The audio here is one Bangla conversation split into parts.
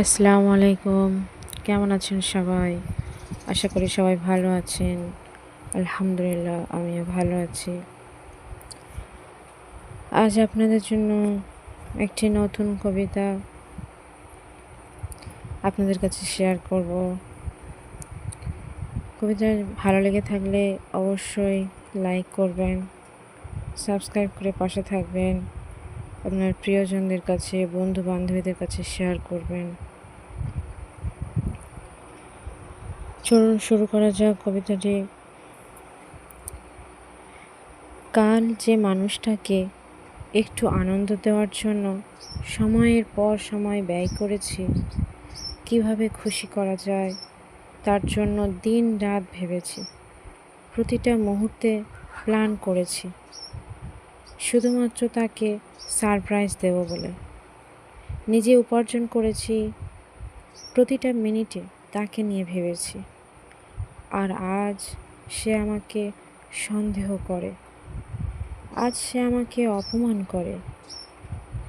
আসসালামু আলাইকুম। কেমন আছেন সবাই? আশা করি সবাই ভালো আছেন। আলহামদুলিল্লাহ, আমিও ভালো আছি। আজ আপনাদের জন্য একটি নতুন কবিতা আপনাদের কাছে শেয়ার করব। কবিতা ভালো লেগে থাকলে অবশ্যই লাইক করবেন, সাবস্ক্রাইব করে পাশে থাকবেন। আপনার প্রিয়জনদের কাছে বন্ধু বান্ধবীদের কাছে শেয়ার করবেন। চলুন শুরু করা যাক কবিতাটি। কাল যে মানুষটাকে একটু আনন্দ দেওয়ার জন্য সময়ের পর সময় ব্যয় করেছি, কীভাবে খুশি করা যায় তার জন্য দিন রাত ভেবেছি, প্রতিটা মুহূর্তে প্ল্যান করেছি। শুধুমাত্র তাকে সারপ্রাইজ দেব বলে। নিজে উপার্জন করেছি, প্রতিটা মিনিটে তাকে নিয়ে ভেবেছি। আর আজ সে আমাকে সন্দেহ করে। আজ সে আমাকে অপমান করে,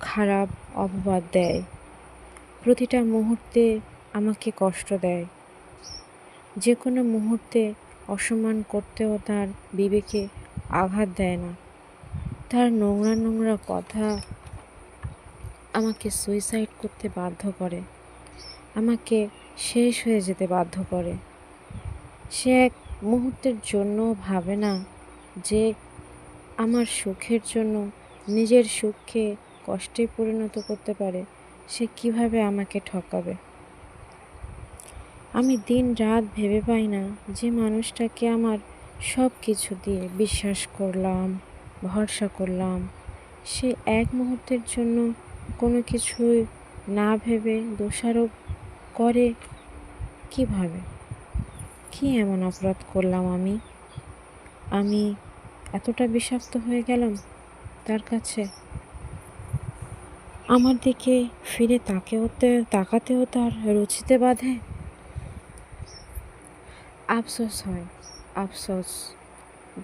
খারাপ অপবাদ দেয়। প্রতিটা মুহূর্তে আমাকে কষ্ট দেয়। যে কোনো মুহূর্তে অসম্মান করতেও তার বিবেকে আঘাত দেয় না। তার নোংরা নোংরা কথা আমাকে সুইসাইড করতে বাধ্য করে। আমাকে শেষ হয়ে যেতে বাধ্য করে। সে এক মুহূর্তের জন্য ভাবে না যে আমার সুখের জন্য নিজের সুখকে কষ্টে পরিণত করতে পারে, সে কীভাবে আমাকে ঠকাবে? আমি দিন রাত ভেবে পাই না যে মানুষটাকে আমার সব কিছু দিয়ে বিশ্বাস করলাম। ভরসা করলাম। সে এক মুহূর্তের জন্য কোনো কিছুই না ভেবে দোষারোপ করে কীভাবে? কি এমন অপরাধ করলাম আমি? আমি এতটা বিষাক্ত হয়ে গেলাম তার কাছে? আমার দিকে ফিরে তাকে হতে, তাকাতেও তার রুচিতে বাঁধে? আফসোস হয়, আফসোস,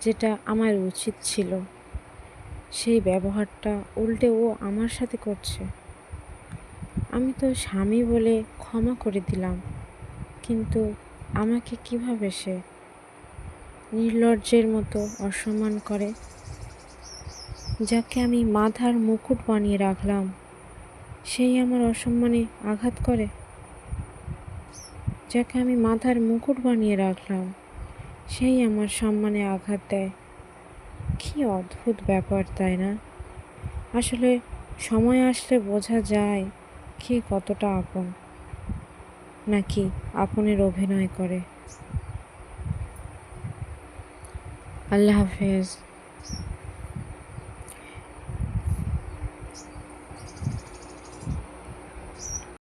যেটা আমার উচিত ছিল। সেই ব্যবহারটা উল্টে ও আমার সাথে করছে। আমি তো স্বামী বলে ক্ষমা করে দিলাম, কিন্তু আমাকে কীভাবে সে নির্লজ্জের মতো অসম্মান করে? যাকে আমি মাথার মুকুট বানিয়ে রাখলাম, সেই আমার অসম্মানে আঘাত করে। যাকে আমি মাথার মুকুট বানিয়ে রাখলাম, সেই আমার সম্মানে আঘাত দেয়। কি অদ্ভুত ব্যাপার, তাই না? আসলে সময় আসলে বোঝা যায় কে কতটা আপন। নাকি আপনের অভিনয় করে। আল্লাহ হাফেজ।